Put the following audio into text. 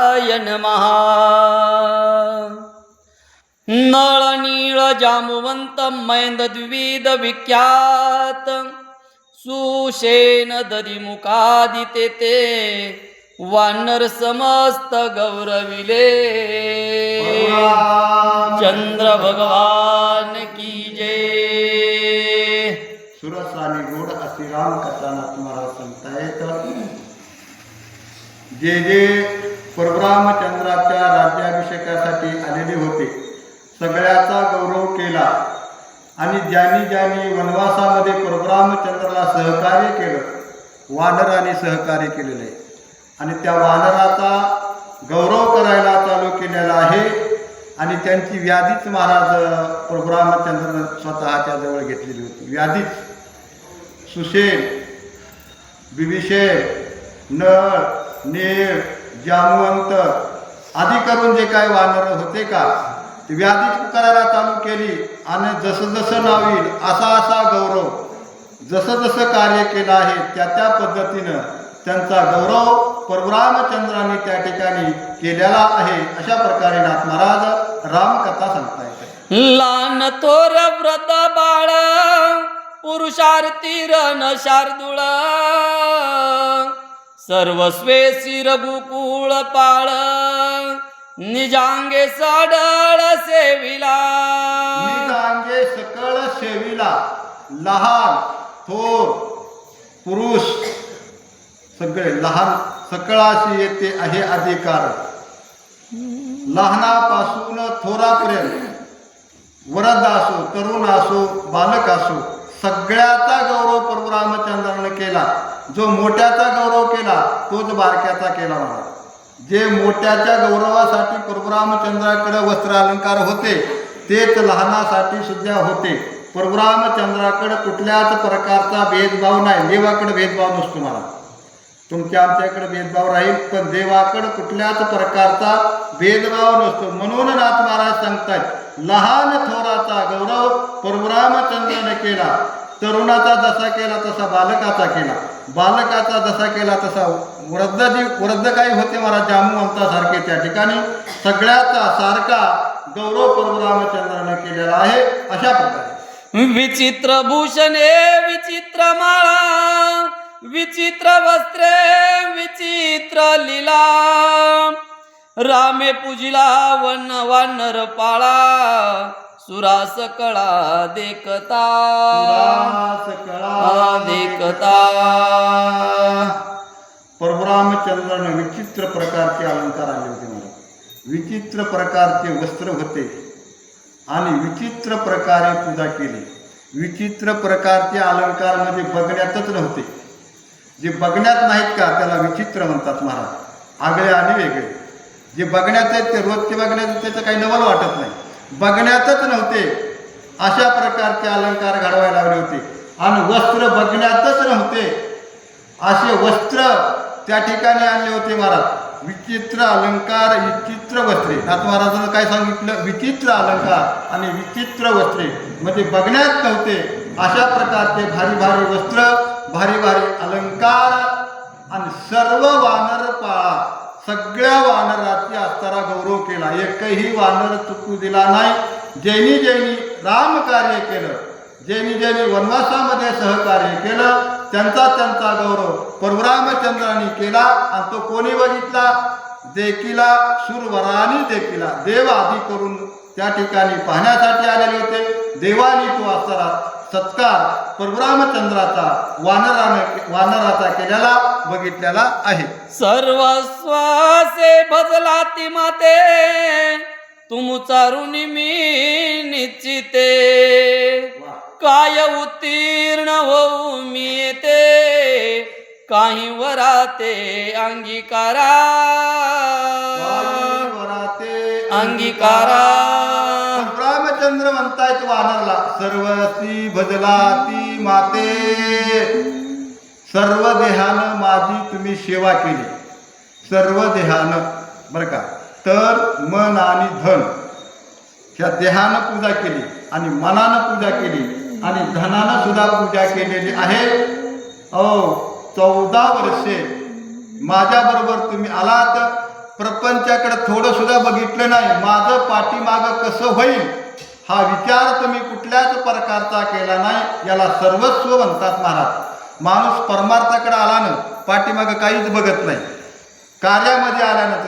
य नमः नळ नीळ जामवंत मैंद द्विविध विख्यात। सुशेन दरिमुखादिते ते। वानर समस्त गौरविले। चंद्र भगवान की जय। सुरस आणि गोड असे राम कथाना तुम्हाला महाराज सांगतायत जे जे परब्रह्मचंद्राच्या राज्याभिषेकासाठी आलेले होते. सगळ्याचा गौरव केला. आणि ज्यांनी ज्यांनी वनवासामध्ये परब्रह्मचंद्राला सहकार्य केलं वानराने सहकार्य केलेलं आहे. आणि त्या वानराचा गौरव करायला चालू केलेला आहे. आणि त्यांची व्याधीच महाराज परशुरामचंद्र स्वतःच्या जवळ घेतलेली होती. व्याधीच. सुशेल बिभीषण नळ नीळ जामवंत आधी करून जे काय वानर होते का ते व्याधीच करायला चालू केली आणि जसं जसं नाव येईल असा असा गौरव जसं जसं कार्य केलं आहे त्या त्या पद्धतीनं त्यांचा गौरव परशुरामचंद्राने त्या ठिकाणी केलेला आहे. अशा प्रकारे नाथ महाराज रामकथा सांगता येते. लान थोर व्रत बाळा पुरुषार्थी रण शार्दुळा. सर्वस्वे रघुकुळ पाळ निजांगे सडळ सेविला. निजांगे सकळ शेवीला लहान थोर पुरुष सगळे लहान सकळाशी येते आहे अधिकार. लहानापासून थोरापर्यंत वरद असो तरुण असो बालक असो सगळ्याचा गौरव प्रभू रामचंद्राने केला. जो मोठ्याचा गौरव केला तोच बारक्याचा केला म्हणा जे मोठ्याच्या गौरवासाठी प्रभुरामचंद्राकडे वस्त्र अलंकार होते तेच लहानासाठी सुद्धा होते. प्रभुरामचंद्राकडे कुठल्याच प्रकारचा भेदभाव नाही. देवाकडे भेदभाव नसतो मला. तुमच्या आमच्याकडे भेदभाव राहील पण देवाकडे कुठल्याच प्रकारचा भेदभाव नसतो. म्हणून नाथ महाराज सांगतात लहान थोराचा गौरव प्रभुरामचंद्राने केला. तरुणाचा जसा केला तसा बालकाचा केला. बालकाचा जसा केला तसा वृद्ध जी वृद्ध काही होते महाराज जामवंतासारखे त्या ठिकाणी. सगळ्याचा सारखा गौरव परशुरामचंद्राने केलेला आहे अशा प्रकारे. विचित्र भूषणे विचित्र माळा विचित्र वस्त्रे विचित्र लीला. रामे पूजिला वन वानर पाळा. सुरास कळा देखता. कळा देखता. परशुरामचंद्राने विचित्र प्रकारचे अलंकार आणले होते मला. विचित्र प्रकारचे वस्त्र होते. आणि विचित्र प्रकारे पूजा केली. विचित्र प्रकारचे अलंकार म्हणजे बघण्यातच नव्हते. जे बघण्यात नाहीत का त्याला विचित्र म्हणतात महाराज. आगळे आणि वेगळे. जे बघण्यात आहेत ते रोजचे बघण्यात त्याचं काही नवल वाटत नाही. बघण्यातच नव्हते. अशा प्रकारचे अलंकार घडवायला लागले होते. आणि वस्त्र बघण्यातच नव्हते. असे वस्त्र त्या ठिकाणी आणले होते महाराज. विचित्र अलंकार विचित्र वस्त्रे. नाथ महाराजांना काय सांगितलं? विचित्र अलंकार आणि विचित्र वस्त्रे. म्हणजे बघण्यात नव्हते. अशा प्रकारचे भारी भारी वस्त्र भारी भारी अलंकार आणि सर्व वानर पाळा. सगळ्या वानराची अस्तारा गौरव केला. एकही वानर चुकू दिला नाही. ज्यांनी ज्यांनी राम कार्य केलं ज्यांनी ज्यांनी वनवासामध्ये सहकार्य केलं त्यांचा त्यांचा गौरव परशुरामचंद्राने केला आणि तो कोणी बघितला? देखीला सुरवराने देखीला. देव आधी करून त्या ठिकाणी पाहण्यासाठी आलेले होते. देवानी तो असताना सत्कार परशुरामचंद्राचा वानराने वानराचा केलेला बघितलेला आहे. सर्वस्वासे भजला ती माते तुम चारुनी मी निश्चिते. काय उत्तीर्ण होऊ मी येते काही वराते अंगीकारा. वराते अंगीकारा. रामचंद्र म्हणतायत वानरला सर्वसी भजला ती माते. सर्व देहानं माझी तुम्ही सेवा केली. सर्व देहानं. बरं का? तर मन आणि धन ह्या देहानं पूजा केली आणि मनानं पूजा केली आणि धनानं सुद्धा पूजा केलेली आहे. अहो चौदा वर्षे माझ्याबरोबर तुम्ही आलात. प्रपंचाकडे थोडं सुद्धा बघितलं नाही. माझं पाठीमागं कसं होईल? हा विचार तुम्ही कुठल्याच प्रकारचा केला नाही याला सर्वस्व म्हणतात महाराज. माणूस परमार्थाकडे आला ना पाठीमागं काहीच बघत नाही. कार्यामध्ये आल्यानंतर